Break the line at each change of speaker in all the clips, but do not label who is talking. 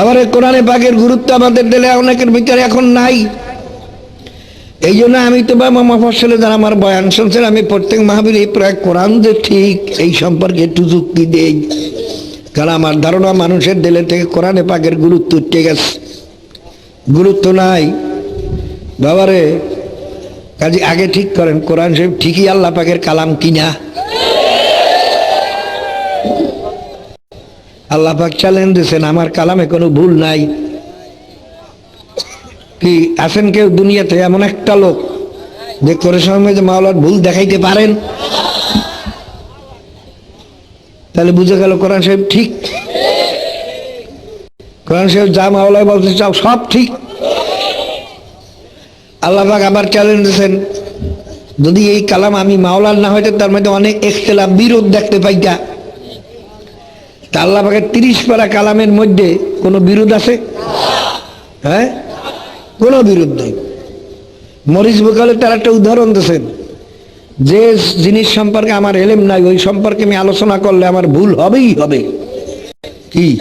আবার কোরআনে পাকের গুরুত্ব আমাদের দিলে অনেকের ভিতরে এখন নাই। এই জন্য আমি তো বাবা মফসলে যারা আমার বয়ান শুনছেন, আমি প্রত্যেক মাহবিল এই প্রায় কোরআন যে ঠিক, এই সম্পর্কে একটু যুক্তি দেই। কারণ আমার ধারণা, মানুষের দিলে থেকে কোরআনে পাকের গুরুত্ব উঠে গেছে। গুরুত্ব নাই। বাবারে, কাজে আগে ঠিক করেন, কোরআন শরীফ ঠিকই আল্লাহ পাকের কালাম কিনা? আল্লাহ পাক চ্যালেঞ্জ দিয়েছেন, আমার কালামে কোনো ভুল নাই। কি, আছেন কেউ দুনিয়াতে? এমন একটা লোক যে করে সময় যে মাওলার ভুল দেখাইতে পারেন? তাহলে বুঝে গেল কোরআন সাহেব ঠিক। কোরআন সাহেব যা মাওলায় বলতে চাও সব ঠিক। আল্লাহ পাক আবার চ্যালেঞ্জ দিয়েছেন, যদি এই কালাম আমি মাওলার না হইতে তার মধ্যে অনেক এখতলাফ বিরোধ দেখতে পাইতা। তা আল্লাহ পাকের তিরিশ পারা কালামের মধ্যে কোনো বিরোধ আছে? হ্যাঁ? কোনো বিরোধ নেই। মরিচ বোকালে তার একটা উদাহরণ দিয়েছেন। যে জিনিস সম্পর্কে আমার এলেম নাই, ওই সম্পর্কে আমি আলোচনা করলে আমার ভুল হবেই হবে। কি?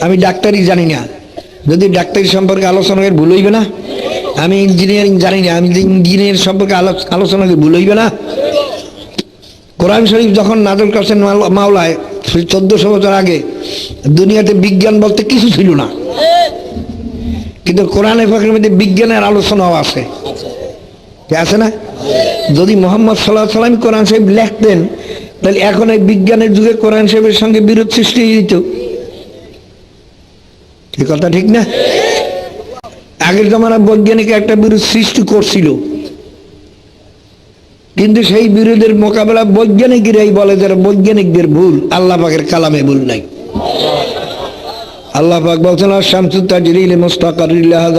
আমি ডাক্তারি জানি না। যদি ডাক্তারি সম্পর্কে আলোচনা করে ভুল হইবে না? আমি ইঞ্জিনিয়ারিং জানি না। আমি ইঞ্জিনিয়ারিং সম্পর্কে আলো- আলোচনা করে ভুল হইবে না? কোরআন শরীফ যখন নাজল করছেন মাওলায় চোদ্দশো বছর আগে দুনিয়াতে বিজ্ঞান বলতে কিছু ছিল না। কিন্তু কোরআনে ফাঁকের মধ্যে বিজ্ঞানের আলোচনাও আছে। আছে না? যদি মোহাম্মদ সাল্লাহ সাল্লাম কোরআন সাহেব লেখতেন, তাহলে এখন এই বিজ্ঞানের যুগে কোরআন সাহেবের সঙ্গে বিরোধ সৃষ্টি কি কথা ঠিক না? আগের জমানা বৈজ্ঞানিক একটা বিরোধ সৃষ্টি করছিল। কিন্তু সেই বিরোধের মোকাবেলা বৈজ্ঞানিকরাই বলে যারা বৈজ্ঞানিকদের ভুল, আল্লাহ পাকের কালামে ভুল নাই।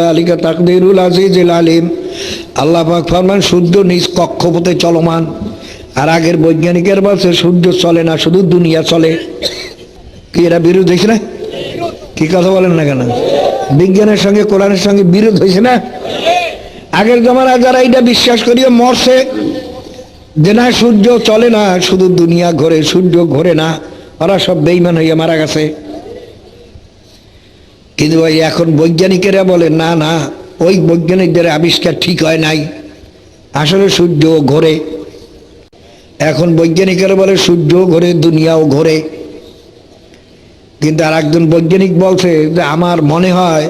আলিকা ফরমান নিজ কক্ষপথে চলমান। আর আগের বৈজ্ঞানিকের চলে না, শুধু দুনিয়া চলে। কি বিরোধ হয়েছে না? কথা বলেন না কেন? বিজ্ঞানের সঙ্গে কোরআনের সঙ্গে বিরোধ হয়েছে না? আগের জমানা যারা এটা বিশ্বাস করিয়ে মরছে যে না সূর্য চলে না, শুধু দুনিয়া ঘোরে, সূর্য ঘোরে না, ওরা সব বেইমান হইয়া মারা গেছে। কিন্তু ওই এখন বৈজ্ঞানিকেরা বলে, না না, ওই বৈজ্ঞানিকদের আবিষ্কার ঠিক হয় নাই। আসলে সূর্য ঘোরে। এখন বৈজ্ঞানিকেরা বলে, সূর্য ঘোরে, দুনিয়াও ঘোরে। কিন্তু আর একজন বৈজ্ঞানিক বলছে যে, আমার মনে হয়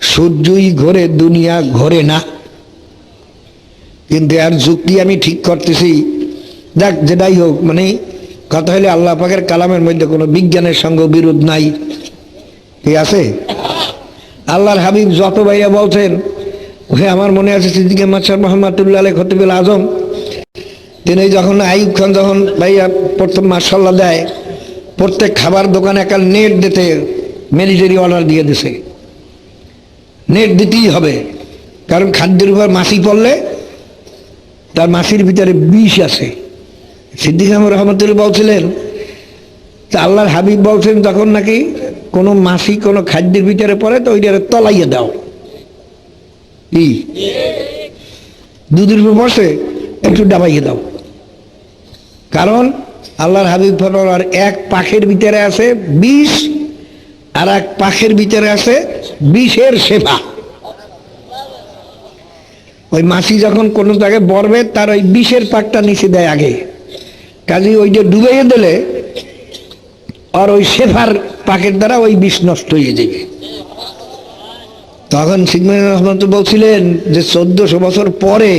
সূর্যই ঘোরে, দুনিয়া ঘোরে না। কিন্তু আর যুক্তি আমি ঠিক করতেছি। দেখ যেটাই হোক মানে কথা হলে আল্লাহ পাকের কালামের মধ্যে কোনো বিজ্ঞানের সঙ্গে বিরোধ নাই। ঠিক আছে? আল্লাহর হাবিব যত ভাইয়া বলছেন, ওহে আমার মনে আছে সিদ্দিকে মাসার মোহাম্মদুল্লাহ আলী খতিবুল আজম, তিনি যখন আইব খান যখন ভাইয়া প্রথম মার্শাল্লাহ দেয়, প্রত্যেক খাবার দোকানে একটা নেট দিতে মিলিটারি অর্ডার দিয়ে দিছে। নেট দিতেই হবে, কারণ খাদ্যের উপর মাছি পড়লে তার মাসির ভিতরে বিষ আছে। সিদ্দিক আহমদ রহমতুল্লাহ বলছিলেন, তা আল্লাহর হাবিব বলছেন, যখন নাকি কোনো মাসি কোনো খাদ্যের ভিতরে পড়ে, তো ওইটারে তলাইয়ে দাও। কি? দুধের উপর বসে একটু ডাবাইয়ে দাও। কারণ আল্লাহর হাবিব আর এক পাখের ভিতরে আছে বিষ, আর এক পাখের ভিতরে আছে বিষের সেবা ওই মাছি যখন কোনো জায়গায় বরবে, তার ওই বিষের পাকটা নিচে দেয় আগে। কাজে ওই যে ডুবাইয়ে দিলে, আর ওই শেফার পাকের দ্বারা ওই বিষ নষ্ট হয়ে যাবে। তখন সিগমেন রহমত বলছিলেন যে, চোদ্দশো বছর পরে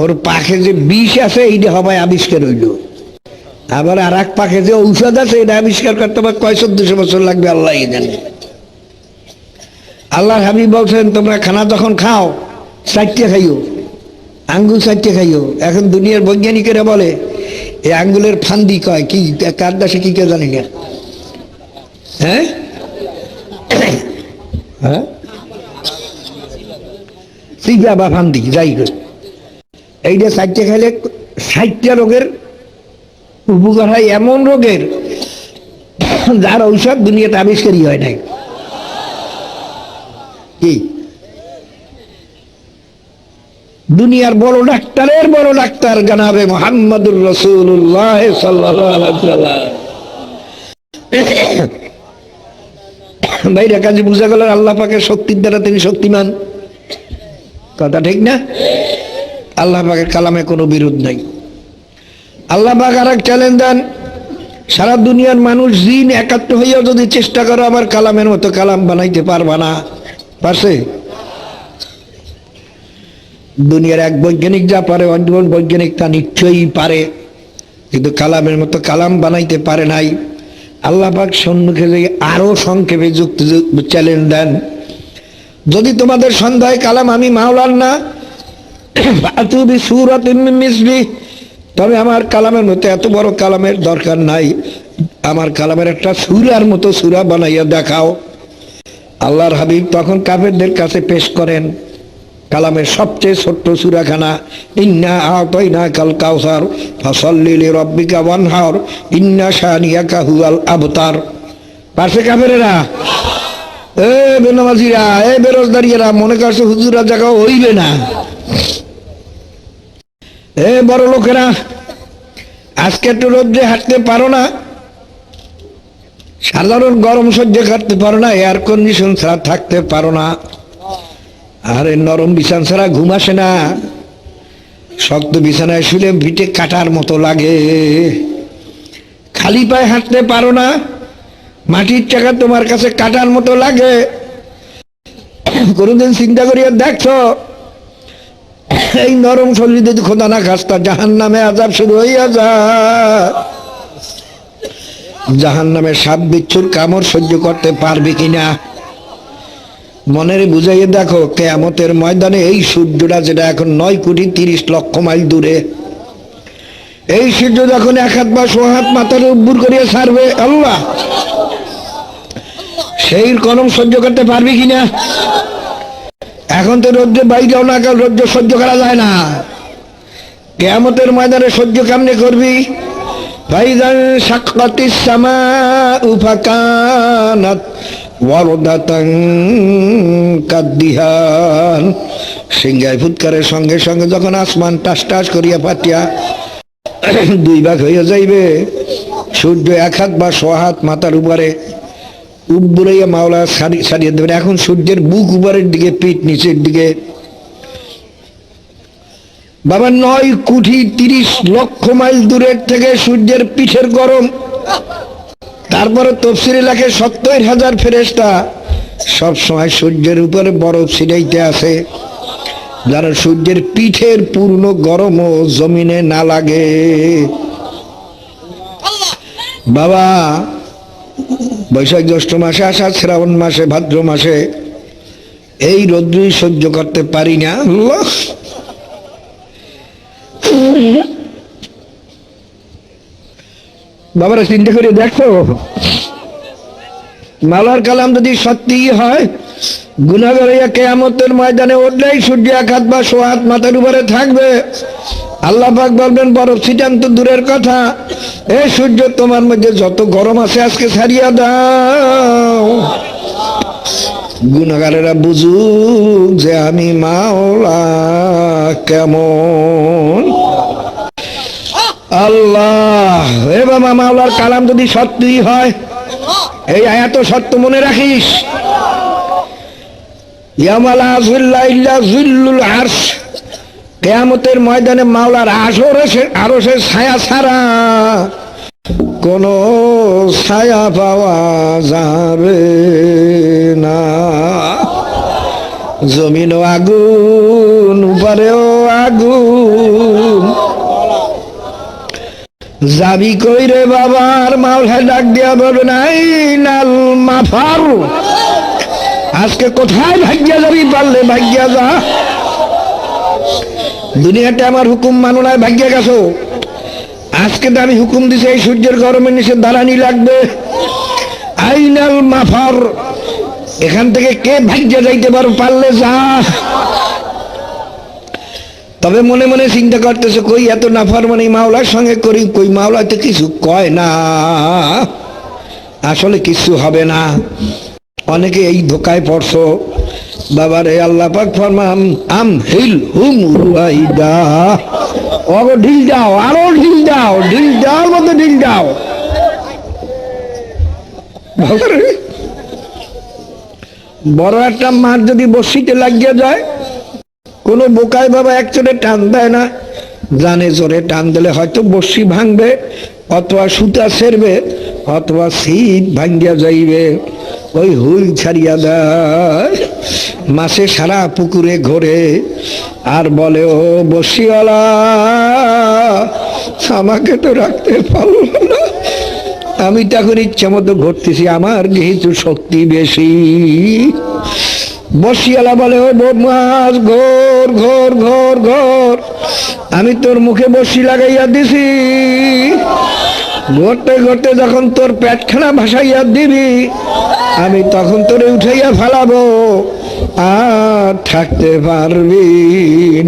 ওর পাখে যে বিষ আছে, এইটা হবাই আবিষ্কার হইল। আবার আর এক পাখে যে ঔষধ আছে, এটা আবিষ্কার করতে আবার কয় চোদ্দশো বছর লাগবে, আল্লাহ জানে। আল্লাহর হাবিব বলছেন, তোমরা খানা যখন খাও চারটে খাইও, আঙ্গুল চারটে খাইও। এখন দুনিয়ার বৈজ্ঞানিকেরা বলে, এই আঙ্গুলের ফান্দি কয়, কি, কার দেশে কি কেউ জানি না? হ্যাঁ? হ্যাঁ? বা ফান্দি, যাই হোক। এইটা চারটে খাইলে ষাটটা রোগের উপকার হয়, এমন রোগের যার ঔষধ দুনিয়াতে আবিষ্কারই হয় নাই। কি? দুনিয়ার বড় ডাক্তারের বড় ডাক্তার জানাবে মোহাম্মদুর রসুল্লাহ সাল্লাহ ভাইরা, কাজে বুঝা গেল আল্লাহ পাকের শক্তির দ্বারা তিনি শক্তিমান। কথা ঠিক না? আল্লাহ পাকের কালামে কোনো বিরোধ নাই। আল্লাহ পাক আর এক চ্যালেঞ্জ দেন, সারা দুনিয়ার মানুষ জিন একাত্ম হইয়াও যদি চেষ্টা করো, আবার কালামের মতো কালাম বানাইতে পারবা না। পারছে? দুনিয়ার এক বৈজ্ঞানিক যা পারে অন্য বৈজ্ঞানিক তা নিশ্চয়ই পারে। কিন্তু কালামের মতো কালাম বানাইতে পারে নাই। আল্লাহ পাক সম্মুখে যে আরও সংক্ষেপে যুক্ত চ্যালেঞ্জ দেন। যদি তোমাদের সন্দেহ কালাম আমি মাওলার না তুমি সুরত মিসলি, তবে আমার কালামের মতো এত বড় কালামের দরকার নাই। আমার কালামের একটা সুরার মতো সুরা বানাইয়া দেখাও। আল্লাহর হাবিব তখন কাফেরদের কাছে পেশ করেন। কালামের সবচেয়ে ছোট্ট সুরাখানা, ইন্না আতইনা কাল কাউসার ফসল্লিলি রব্বিকা ওয়ানহার, ইন্না শানিয়াকা হুয়াল আবতার। পাশে কাফেরেরা? এ বেনামাজিরা, এ বেরোজদারিয়েরা মনে করছে হুজুরা জায়গা হইবে না? এ বড় লোকেরা, আজকে একটু রোদ্রে হাঁটতে পারো না? সাধারণ গরম সহ্য করতে পারো না এয়ার কন্ডিশন ছাড়া থাকতে পারো না। আরে নরম বিছান ছাড়া ঘুম আসে না। শক্ত বিছানায় শুলে ভিটে কাটার মতো লাগে। খালি পায়ে হাঁটতে পারো না, মাটির টাকা তোমার কাছে কাটার মতো লাগে। কোনোদিন চিন্তা করিয়া দেখছ, এই নরম শরীর যদি খোদা না খাস্তা জাহান নামে আজাব শুরু হইয়া যা। জাহান নামে সাপ বিচ্ছুর কামড় সহ্য করতে পারবে কিনা? মনের বুঝাইয়ে দেখো, কেয়ামতের ময়দানে এই সূর্যটা যেটা এখন নয় কোটি তিরিশ লক্ষ মাইল দূরে। এই সূর্য যখন এক হাত বা সো হাত মাথার উব্বুর করিয়া ছাড়বে আল্লাহ! সেই কলম সহ্য করতে পারবি কিনা? এখন তো রোদ্রে বাইরেও না রোদ্র সহ্য করা যায় না। কেয়ামতের ময়দানে সহ্য কেমনে করবি? ফাইজান সাক্ষাতিস সামা উফাকানাত ওয়ারদাতান কাদ্দিহান। ফুৎকারের সঙ্গে সঙ্গে যখন আসমান টাস টাস করিয়া পাতিয়া, দুই ভাগ হইয়া যাইবে। সূর্য এক হাত বা ছ হাত মাথার উপরে উপরে মাওলা সারি- সারিয়ে দেবেন। এখন সূর্যের বুক উপরের দিকে, পিঠ নিচের দিকে। বাবা, নয় কোটি তিরিশ লক্ষ মাইল দূরের থেকে সূর্যের পিঠের গরম। তারপরে তফসির এলাকায় সত্তর হাজার ফেরেস্তা সব সময় সূর্যের উপরে বরফ ছিটাইতে আছে যারা সূর্যের পিঠের পূর্ণ গরমও জমিনে না লাগে। বাবা, বৈশাখ জ্যৈষ্ঠ মাসে আষাঢ় শ্রাবণ মাসে, ভাদ্র মাসে এই রৌদ্রই সহ্য করতে পারি না। বাবারা, চিন্তা করে দেখো। মালার কালাম যদি সত্যিই হয় গুনাগরিয়া কেয়ামতের ময়দানে উঠলেই সূর্য এক বা সো হাত মাথার উপরে থাকবে। আল্লাহ পাক বলবেন বরফ ছিটান তো দূরের কথা। এ সূর্য, তোমার মধ্যে যত গরম আছে আজকে ছাড়িয়া দাও। গুণাগারেরা বুঝুক যে আমি মাওলা কেমন। আল্লাহ, এ বাবা মাওলার কালাম যদি সত্যি হয়, এই আয়াত সত্য মনে রাখিস? কেয়ামতের ময়দানে মাওলার আসর আরও সে ছায়া ছাড়া কোন ছায়া পাওয়া যাবে না। জমিনও আগুন, উপরেও আগুন যাবি কই রে বাবার মাওলা ডাক দিয়া বলবে, নাই, নাল মাফার আজকে কোথায় ভাগ্যা যাবি? পারলে ভাগ্যা যা। দুনিয়াতে আমার হুকুম মানো নাই, ভাগ্যে গেছো। আজকে তো আমি হুকুম দিছি, এই সূর্যের গরমের নিচে দাঁড়ানি লাগবে। আইনাল মাফার এখান থেকে কে ভাগ্যে যাইতে পারো? পারলে যা। তবে মনে মনে চিন্তা করতেছে, কই এত নাফার মানে মাওলার সঙ্গে করি, কই মাওলা তো কিছু কয় না। আসলে কিছু হবে না। অনেকে এই ধোকায় পড়ছো। বাবারে, আল্লাহ পাক ফরমান, আম হিল হুম রুয়াইদা। ওগো ঢিল দাও, আরও ঢিল দাও, ঢিল দেওয়ার মতো ঢিল দাও। বড় একটা মাছ যদি বসিতে লাগিয়ে যায় কোনো বোকায় বাবা একচোটে টান দেয় না। জানে জোরে টান দিলে হয়তো বসি ভাঙবে, অথবা সুতা সেরবে, অথবা শীত ভাঙ্গিয়া যাইবে। ওই হুল ছাড়িয়া দেয়, মাসে সারা পুকুরে ঘোরে। আর বলে, ও বসিওয়ালা আমাকে তো রাখতে পারল না। আমি তখন ইচ্ছা মতো ঘুরতেছি, আমার যেহেতু শক্তি বেশি। বসিয়ালা বলে, ও বদমাস ঘোর ঘোর ঘোর ঘোর, আমি তোর মুখে বসি লাগাইয়া দিছি। ঘুরতে ঘুরতে যখন তোর পেটখানা ভাসাইয়া দিবি, আমি তখন তোরে উঠাইয়া ফেলাবো। আর থাকতে পারবি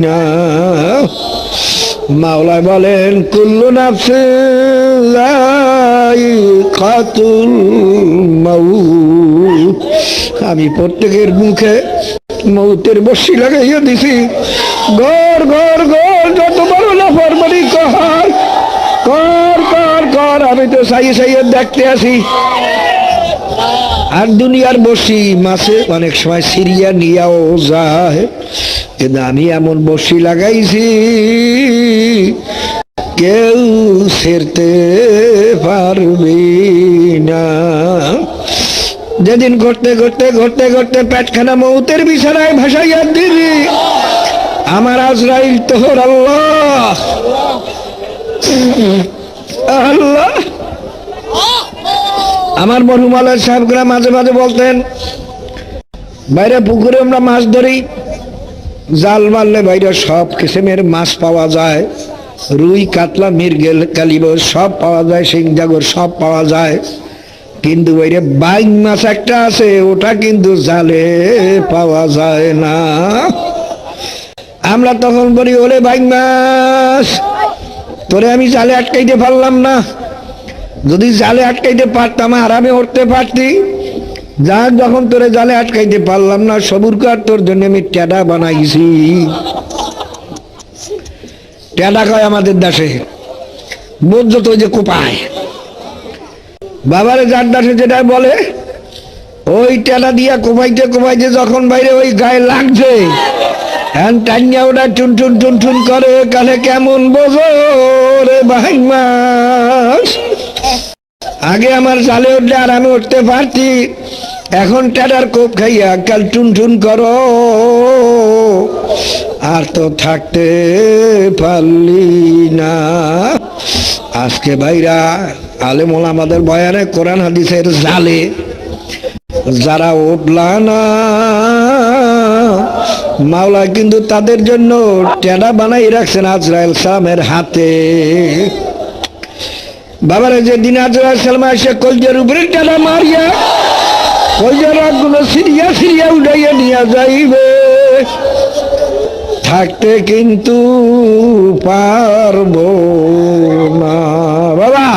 না। মাওলায় বলেন, কুল্লু নাফসে কাতুল মাউত। আমি প্রত্যেকের মুখে মৌতের বসি লাগাইয়া দিছি। ঘর ঘর ঘর, যত বড় ফরমানি কর কর কর কর, আমি তো সাই সাইয়ে দেখতে আসি আর দুনিয়ার বসি মাসে অনেক সময় সিরিয়া নিয়েও যায়। কিন্তু আমি এমন বসি লাগাইছি, কেউ সেরতে পারবি যেদিন ঘটতে ঘটতে ঘটতে ঘটতে পেটখানা মৌতের বিছানায় ভাসাইয়া দিবি আমার আজরাইল তোহর আল্লাহ। আল্লাহ। আমার মরুমালের সাহেবরা মাঝে মাঝে বলতেন, বাইরে পুকুরে আমরা মাছ ধরি, জাল মারলে বাইরে সব কিসিমের মাছ পাওয়া যায়, রুই, কাতলা মির্গেল কালিব সব পাওয়া যায় সিংজাগর সব পাওয়া যায়। কিন্তু বাইরে বাইক মাছ একটা আছে, ওটা কিন্তু জালে পাওয়া যায় না। আমরা তখন বলি, ওরে বাইক মাছ, তোরে আমি জালে আটকাইতে পারলাম না। যদি জালে আটকাইতে পারতাম আরামে উঠতে পারতি। যা যখন তোরে জালে আটকাইতে পারলাম না, সবুর কার তোর জন্য আমি ট্যাডা বানাইছি। ট্যাডা কয় আমাদের দেশে? বুঝছ তো যে কোপায়। বাবারে দাসে যেটা বলে, ওই টেলা দিয়া কোপাইতে কোপাইতে যখন বাইরে ওই গায়ে লাগছে, হ্যান টাইনিয়া ওটা টুন টুন টুন টুন করে কালে কেমন বোঝো রে ভাই মাস আগে আমার জালে উঠলে আর আমি উঠতে পারতি, এখন টেডার কোপ খাইয়া কাল টুন টুন করো। আর তো থাকতে পারলি না। আজকে ভাইরা আলেমোল আমাদের বয়ানে কোরআন হাদিসের জালে, যারা উঠলা না, মাওলা কিন্তু তাদের জন্য টেডা বানাই রাখছেন আজরাইল সালামের হাতে। বাবারে যে দিন আজরাইল সালাম এসে কলজের উপরে টেডা মারিয়া, কলজের রাগগুলো সিরিয়া সিরিয়া উঠাইয়া নিয়ে যাইবে। থাকতে কিন্তু পারব না। বাবা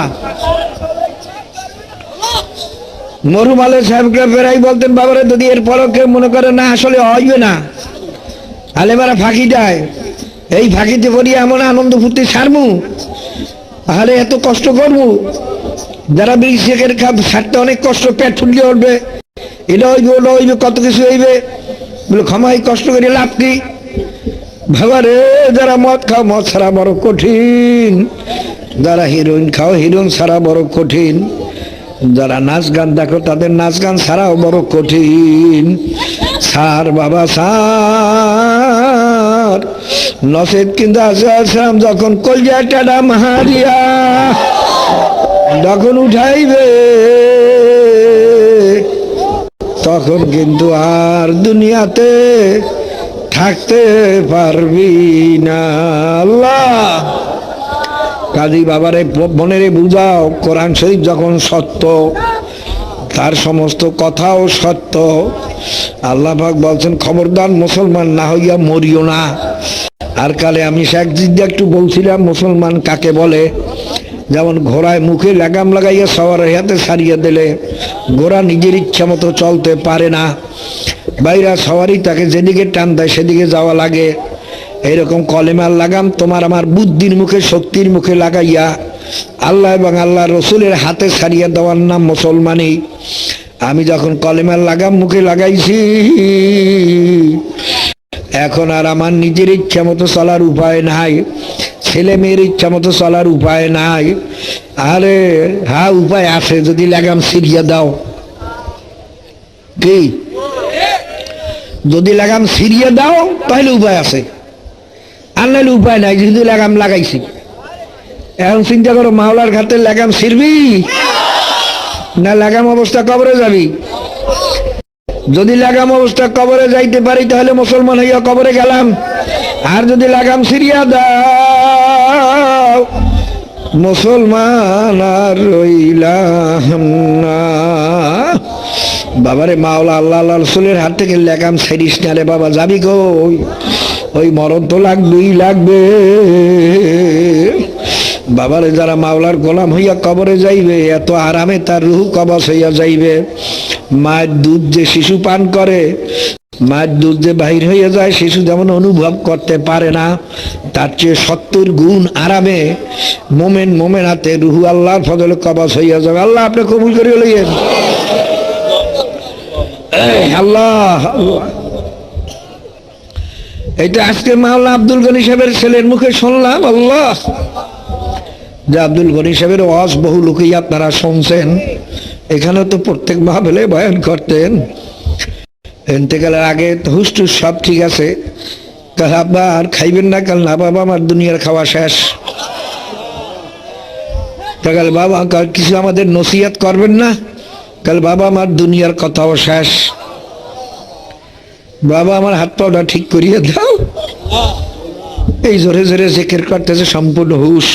মরুমালে সাহেবকে ফেরাই বলতেন, বাবারে, যদি এর পরকে মনে করে না, আসলে হইবে না। আলেমারা ফাঁকি দেয়। এই ফাঁকিতে করি এমন আনন্দ ফুর্তি ছাড়মু তাহলে এত কষ্ট করব যারা বিড়ি শেখের খাপ ছাড়তে অনেক কষ্ট, পেট ফুটলে উঠবে। এটা হইবে, ওটা হইবে, কত কিছু হইবে। বলে ক্ষমাই কষ্ট করে লাভ কি? ভাবারে যারা মদ খাও, মদ ছাড়া বড় কঠিন। যারা হিরোইন খাও, হিরোইন ছাড়া বড় কঠিন। যারা নাচ গান দেখো, তাদের নাচ গান ছাড়াও বড় কঠিন। সার বাবা সার নসেদ কিন্তু আসলাম যখন কলজা টাডা মাহারিয়া যখন উঠাইবে, তখন কিন্তু আর দুনিয়াতে থাকতে পারবি না। আল্লাহ। কাজী বাবারে মনেরে বুঝাও, কোরআন শরীফ যখন সত্য, তার সমস্ত কথাও সত্য। আল্লাহ বলছেন, খবরদার মুসলমান না হইয়া মরিও না। আর কালে আমি শেখ জিদ্দা একটু বলছিলাম, মুসলমান কাকে বলে? যেমন ঘোড়ায় মুখে লাগাম লাগাইয়া সবার হাতে সারিয়ে দিলে, ঘোড়া নিজের ইচ্ছা মতো চলতে পারে না। বাইরা সবারই তাকে যেদিকে টান দেয়, সেদিকে যাওয়া লাগে। এইরকম কলেমার লাগাম, তোমার আমার বুদ্ধির মুখে, শক্তির মুখে লাগাইয়া আল্লাহ এবং আল্লাহ রসুলের হাতে ছাড়িয়ে দেওয়ার নাম মুসলমানই। আমি যখন কলেমার লাগাম মুখে লাগাইছি, এখন আর আমার নিজের ইচ্ছা মতো চলার উপায় নাই, ছেলে মেয়ের ইচ্ছা মতো চলার উপায় নাই। আরে হ্যাঁ উপায় আছে, যদি লাগাম সিরিয়া দাও। কি? যদি লাগাম সিরিয়া দাও, তাহলে উপায় আছে। নাহলে উপায় নাই, যেহেতু লাগাম লাগাইছি। এখন চিন্তা করো, মাওলার ঘাটে লাগাম ছিড়বি? না লাগাম অবস্থা কবরে যাবি? যদি লাগাম অবস্থা কবরে যাইতে পারি, তাহলে মুসলমান হইয়া কবরে গেলাম। আর যদি লাগাম সিরিয়া দাও, মুসলমান আর রইলাম না। বাবারে মাওলা, আল্লাহ রসুলের হাত থেকে লাগাম সেরিস না রে বাবা, যাবি কই? ওই মরণ তো লাগবেই, লাগবে। বাবারে, যারা মাওলার গোলাম হইয়া কবরে যাইবে, এত আরামে তার রুহ কবচ হইয়া যাইবে। মায়ের দুধ যে শিশু পান করে, মায়ের দুধ যে বাহির হইয়া যায়, শিশু যেমন অনুভব করতে পারে না, তার চেয়ে সত্তর গুণ আরামে মোমেন মোমেন হাতে রুহু আল্লাহর ফজলে কবচ হইয়া যাবে। আল্লাহ, আপনি কবুল করে লইয়েন। আল্লাহ আল্লাহ। এটা আজকে মাওলা আব্দুল গনি সাহেবের ছেলের মুখে শুনলাম, আল্লাহ। যে আব্দুল গনি সাহেবের ওয়াজ বহু লোকেই আপনারা শুনছেন। এখানে তো প্রত্যেক মাহবেলে বয়ান করতেন। এনতেকালের আগে তো হুস্টুস সব ঠিক আছে। কাল আব্বা আর খাইবেন না, কাল না বাবা, আমার দুনিয়ার খাওয়া শেষ। কাল বাবা কিছু আমাদের নসিহাত করবেন না, কাল বাবা, আমার দুনিয়ার কথাও শেষ। বাবা, আমার হাত পাওটা ঠিক করিয়ে দাও। এই জোরে জোরে জেকের করতেছে সম্পূর্ণ হুশ।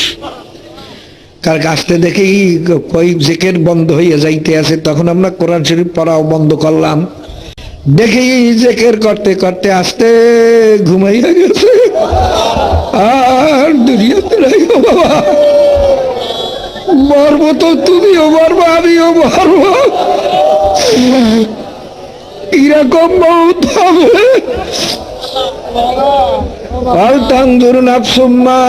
কার কাছতে দেখেই কই জেকের বন্ধ হয়ে যাইতে আছে, তখন আমরা কোরআন শরীফ পড়াও বন্ধ করলাম। দেখেই জেকের করতে করতে আসতে ঘুমাইয়া গেছে। আর দুনিয়াতে গো বাবা। মরবো তো তুমিও, মরবো, আমিও মরবো। কীরকম মৌত হবে। আর তান্দুর নাফসুম্মা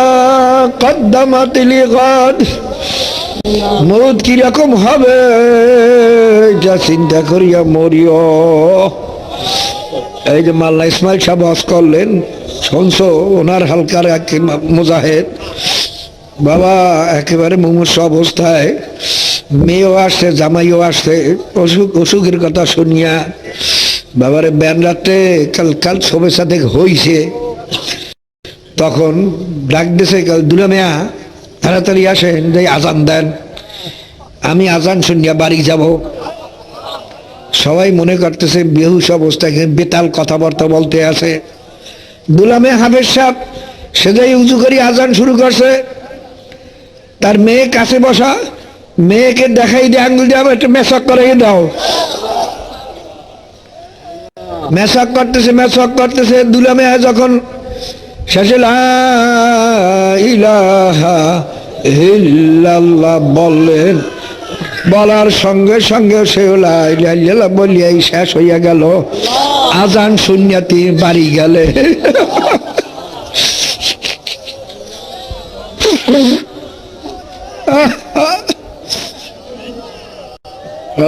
কদ্দামাত লিগাদ। মৌত কীরকম হবে, যা চিন্তা করিয়া মরিও। এই যে মাল্লা ইসমাইল ওয়াজ করলেন, শুনছো? ওনার হালকার মুজাহেদ। বাবা, একেবারে মুমূর্ষ অবস্থায়। মেয়েও আসছে, জামাইও আসছে, অসুখ অসুখের কথা শুনিয়া বাবারে ব্যান রাত্রে কাল কাল সবের সাথে হইছে। তখন ডাক দিছে, কাল দুলা মেয়া, তাড়াতাড়ি আসেন, যে আজান দেন। আমি আজান শুনিয়া বাড়ি যাব। সবাই মনে করতেছে, বেহুশ অবস্থায় বেতাল কথাবার্তা বলতে আছে। দুলামে হাবের সাপ সে যাই উঁচু করি আজান শুরু করছে, তার মেয়ে কাছে বসা, মেয়েকে দেখাই দিয়ে আঙ্গুল দিয়ে একটু মেশক করে দাও। মেশক করতেছে মেশক করতেছে। দুলা মেয়ে যখন শেষে বললেন, বলার সঙ্গে সঙ্গে সে বলিয়াই শেষ হইয়া গেল। আজান শূন্যাতি বাড়ি গেলে।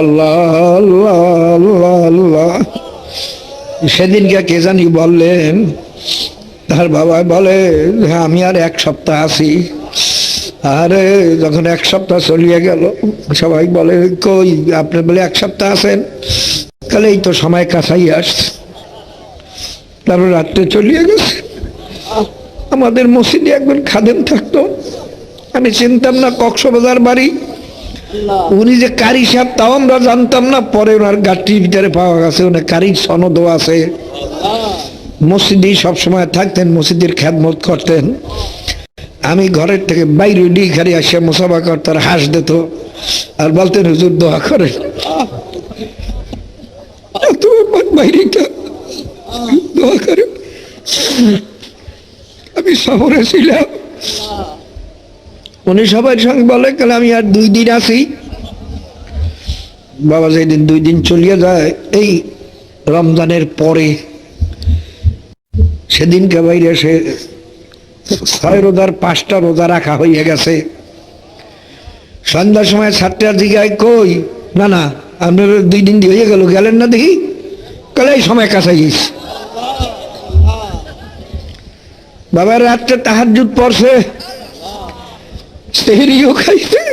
আল্লাহ আল্লাহ আল্লাহ আল্লাহ। সেদিনকে কে জানি বললেন, তার বাবা বলে হ্যাঁ আমি আর এক সপ্তাহ আছি। আরে, যখন এক সপ্তাহ চলিয়ে গেল, সবাই বলে, কই, আপনি বলে এক সপ্তাহ আছেন? তাহলে এই তো সময় কাছাই আসছে। তারপর রাত্রে চলিয়ে গেছে। আমাদের মসজিদে একজন খাদেম থাকতো। আমি চিনতাম না কক্সবাজার বাড়ি। উনি যে কারি সাহেব তাও আমরা জানতাম না। পরে ওনার গাঠটির ভিতরে পাওয়া গেছে ওনার কারির সনদও আছে। মসজিদেই সবসময় থাকতেন মসজিদের খ্যাতমত করতেন। আমি ঘরের থেকে বাইরে ডি খালি আসে মুসাফা করতার হাঁস দিত। আর বলতেন হুজুর দোয়া এত বাইরেটা দোয়া করে। আমি শহরে ছিলাম। উনি সবার সঙ্গে বলে কাল আমি আর দুই দিন আছি? বাবা যেদিন দুই দিন চলিয়ে যায়, এই রমজানের পরে সেদিনকে বাইরে সে ছয় রোজার পাঁচটা রোজা রাখা হয়ে গেছে। সন্ধ্যার সময় সাতটার দিকে কই, না না, আপনার দুই দিন হয়ে গেল, গেলেন না দেখি? কালে এই সময় কাছাই গেছি। বাবার রাত্রে তাহার তাহাজুদ পড়ছে। সেহরিও খাইছে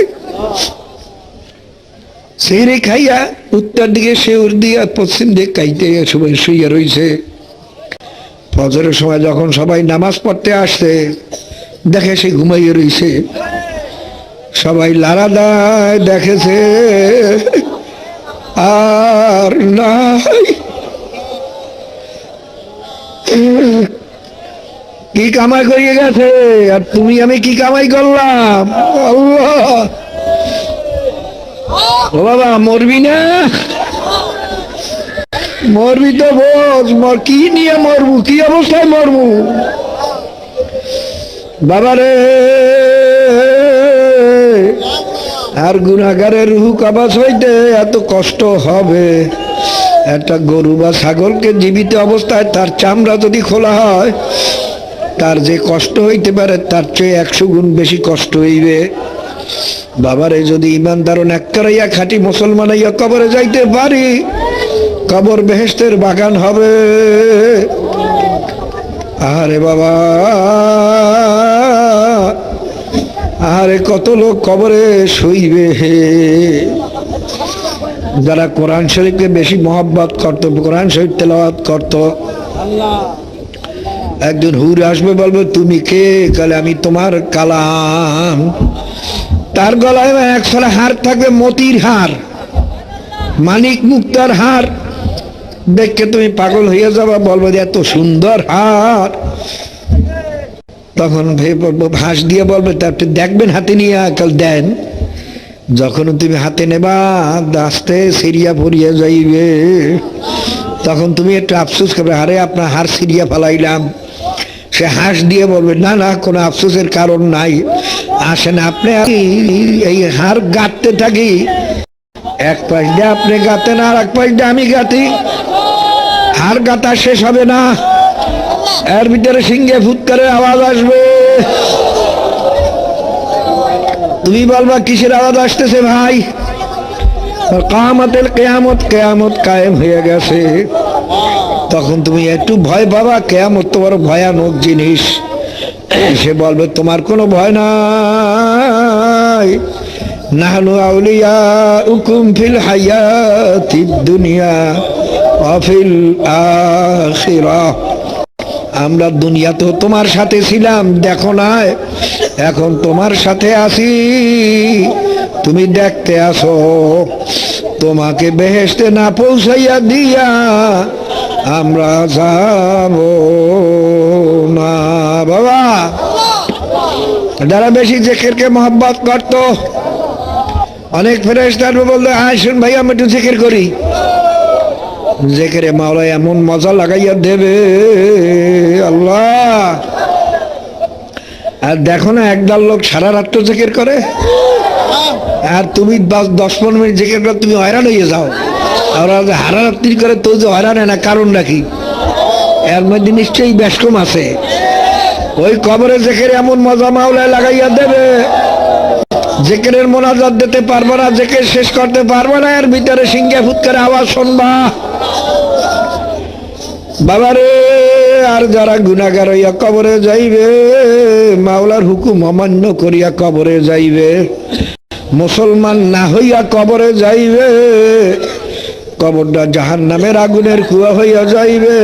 সেহরি খাইয়া উত্তর দিকে শেউর দিয়া পশ্চিম দিকে খাইতে সময় শুইয়া রইছে। ফজরের সময় যখন সবাই নামাজ পড়তে আসছে, দেখে সে ঘুমাইয়ে রইছে। সবাই লারা দেয় দেখেছে, আর নাই। কি কামাই করিয়ে গেছে? আর তুমি, আমি কি কামাই করলাম? ও বাবা, মরবি না? মরবি তো বোঝ মর, কি নিয়ে মরবু? কি অবস্থায় মরবু? বাবারে আর গুণাগারের রুহু কাবাস হইতে এত কষ্ট হবে? একটা গরু বা ছাগলকে জীবিত অবস্থায় তার চামড়া যদি খোলা হয় তার যে কষ্ট হইতে পারে, তার চেয়ে একশো গুণ বেশি কষ্ট হইবে। বাবারে, যদি ইমানদারন এক করাইয়া খাঁটি মুসলমান হইয়া কবরে যাইতে পারি, কবর বেহেস্তের বাগান হবে। আরে বাবা আরে কত লোক কবরে শুইবে। হে যারা কোরআন শরীফকে বেশি মহব্বত করতো, কোরআন শরীফ তেলাওয়াত করতো একজন হুর আসবে, বলবে, তুমি কে? কালে আমি তোমার কালাম। তার গলায় একশোটা হার থাকবে, মতির হার, মানিক মুক্তার হার। দেখকে তুমি পাগল হয়ে যাবা, বলব যে এত সুন্দর হার। তখন বলব হাঁস দিয়ে বলবে, তা আপনি দেখবেন হাতে নিয়ে কাল দেন। যখন তুমি হাতে নেবা, আস্তে সিরিয়া পড়িয়া যাইবে। তখন তুমি একটু আফসোস করবে, আরে, আপনার হার সিরিয়া ফেলাইলাম। সে হাঁস দিয়ে বলবে, না না, কোনো আফসোসের কারণ নাই। আসেন আপনি এই হার গাঁততে থাকি। এক পাশ দিয়ে আপনি গাতেন আর এক পাশ দিয়ে আমি গাতি হার গাতা শেষ হবে না। এর ভিতরে সিংহে ফুৎকারের আওয়াজ আসবে। তুমি বলবা, কিসের আওয়াজ আসতেছে ভাই? কামতের কেয়ামত কেয়ামত কায়েম হয়ে গেছে। তখন তুমি একটু ভয় পাবা, কেয়ামত তোমার ভয়ানক জিনিস। সে বলবে, তোমার কোনো ভয় নাই। নাহনু আউলিয়া উকুম ফিল হায়াতি দুনিয়া অফিল আখিরা। আমরা দুনিয়াতে তোমার সাথে ছিলাম, দেখো না এখন তোমার সাথে আছি। তুমি দেখতে আসো। তোমাকে বেহেস্তে না পৌঁছাইয়া দিয়া আমরা যাব না, বাবা। যারা বেশি জেকেরকে মহব্বত করত, অনেক ফেরেস্তার বলল আসুন ভাই, আমি একটু জেকের করি। জেকেরে মাওলা এমন মজা লাগাইয়া দেবে আল্লাহ। আর দেখো না, একদল লোক সারা রাত্র জেকের করে। আর তুমি দশ- পনেরো মিনিট জেকের করে তুমি হয়রান হয়ে যাও। ওরা যে হারারাত্রি করে তো যে হয়রান হয় না কারণ নাকি এর মধ্যে নিশ্চয়ই ব্যস্কম আছে। ওই কবরে জেকের এমন মজা মাওলায় লাগাইয়া দেবে। জেকেরের মোনাজাত দিতে পারব না, জেকের শেষ করতে পারব না, এর ভিতরে সিংহে ফুৎকারে আওয়াজ শুনবা। বাবারে, আর যারা গুণাগার হইয়া কবরে যাইবে, মাওলার হুকুম অমান্য করিয়া কবরে যাইবে। মুসলমান না হইয়া কবরে যাইবে। কবরটা জাহান নামের আগুনের কুয়া হইয়া যাইবে।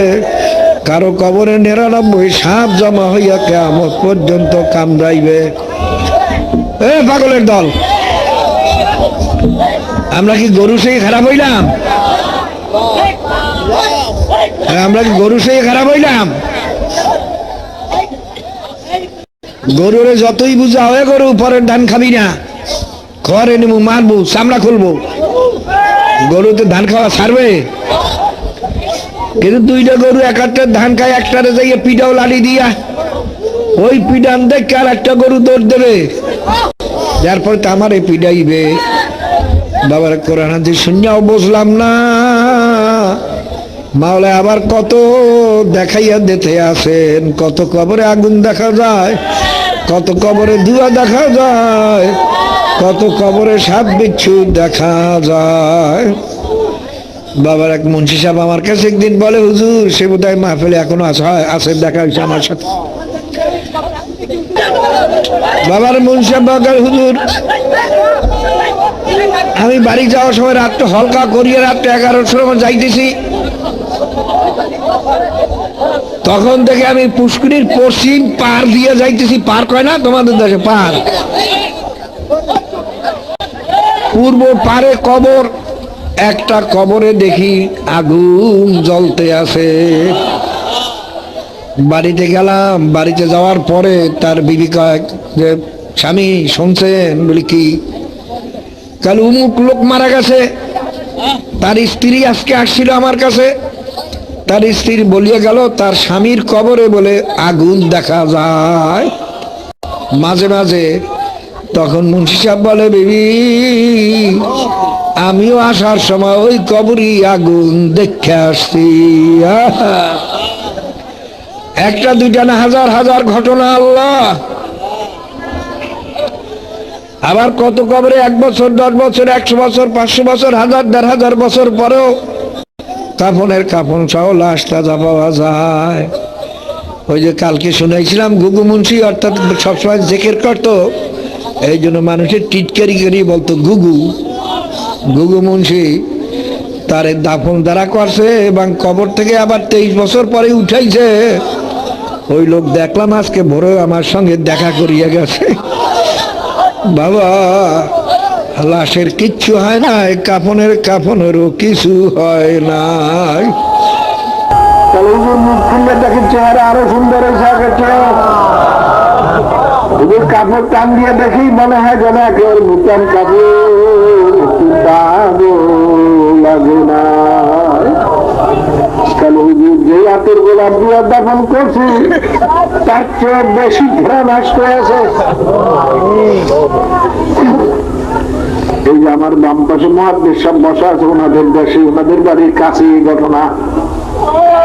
কারও কবরে নিরানব্বই সাপ জমা হইয়া কেমন পর্যন্ত কামড়াইবে। এ পাগলের দল, আমরা কি গরু সেই খারাপ হইলাম? আমরা কি গরু সেই খারাপ হইলাম? গরুরে যতই বুঝা হয়ে গরু, পরের ধান খাবি না। খড় এনেবো মারবো, চামড়া খুলবো। গরুতে ধান খাওয়া ছাড়বে? কিন্তু দুইটা গরু এক একটা ধান খায়, একটারে যাইয়ে পিঠাও লাড়ি দিয়া, ওই পিঠান দেখে আর একটা গরু দৌড় দেবে? যার পরে তো আমার এই পিঠাইবে বাবার কোরআন শুনিয়াও বুঝলাম না। মাওলা আবার কত দেখাইয়া দিতে আসেন, কত কবরে আগুন দেখা যায়, কত কবরে ধুয়া দেখা যায়। কত কবরে সাপ বিচ্ছু দেখা যায়। বাবার এক মুন্সি সাহেব আমার কাছে একদিন বলে, হুজুর, সে বোধ হয় মাহফিলে এখনও হয় আছে দেখা হয়েছে আমার সাথে। বাবার মুন্সি সাহেব হুজুর, আমি বাড়ি যাওয়ার সময় রাতটা হলকা করিয়ে রাতটা এগারোটার সময় যাইতেছি। তখন থেকে আমি পুষ্করির পশ্চিম পার দিয়ে যাইতেছি। পার কয় না? তোমাদের দেশে পার। পূর্ব পারে কবর, একটা কবরে দেখি আগুন জ্বলতে আছে। বাড়িতে গেলাম, বাড়িতে যাওয়ার পরে তার বিবি কয় যে, স্বামী, শুনছেন? বলি, কি? কাল উমুক লোক মারা গেছে। তার স্ত্রী আজকে আসছিল আমার কাছে। তার স্ত্রী বলিয়ে গেল, তার স্বামীর কবরে বলে আগুন দেখা যায়। মাঝে মাঝে তখন মুন্সি সাহেব বলে, বেবি, আমিও আসার সময় ওই কবরই আগুন দেখে আসছি। একটা, দুইটা না, হাজার হাজার ঘটনা, আল্লাহ আবার কত কবরে, এক বছর, দশ বছর, একশো বছর, পাঁচশো বছর, হাজার, দেড় হাজার বছর পরেও কাফনের কাফন সহ লাশ তাজা পাওয়া যায় ওই যে কালকে শুনেছিলাম, গুগু মুন্সি অর্থাৎ সবসময় জেকের করতো এই জন্য মানুষের টিটকারি করি বলতো, গুগু গুগু মুন্সি, তারে দাফন দ্বারা করছে এবং কবর থেকে আবার তেইশ বছর পরে উঠাইছে। ওই লোক দেখলাম আজকে ভোরে আমার সঙ্গে দেখা করিয়া গেছে। বাবা, লাশের কিচ্ছু হয় না কাফনের কাফনেরও কিছু হয় নাই।
তাহলে এই যে মুখ চেহারা আরও সুন্দর হয়েছে আগের চেয়ে। এদের কাপড় টান দিয়ে দেখি মনে হয় যেন একেবারে নূতন কাপড় লাগে না। তাহলে হুজুর যে হাতের গোলাপ দিয়ে দাফন করছি, তার চেয়ে বেশি ঘোরা নষ্ট হয়েছে। এই যে আমার বাম পাশে মহাদেশ সব বসা আছে, ওনাদের দেশে, ওনাদের বাড়ির কাছে এই ঘটনা।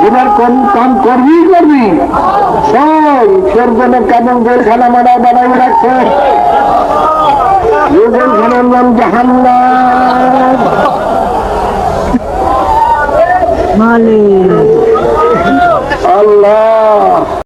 বিনার কোন কাম করবি করবি? সব জন্য কেমন মারা বানাই রাখছে? নাম জাহান্নাম। আল্লাহ।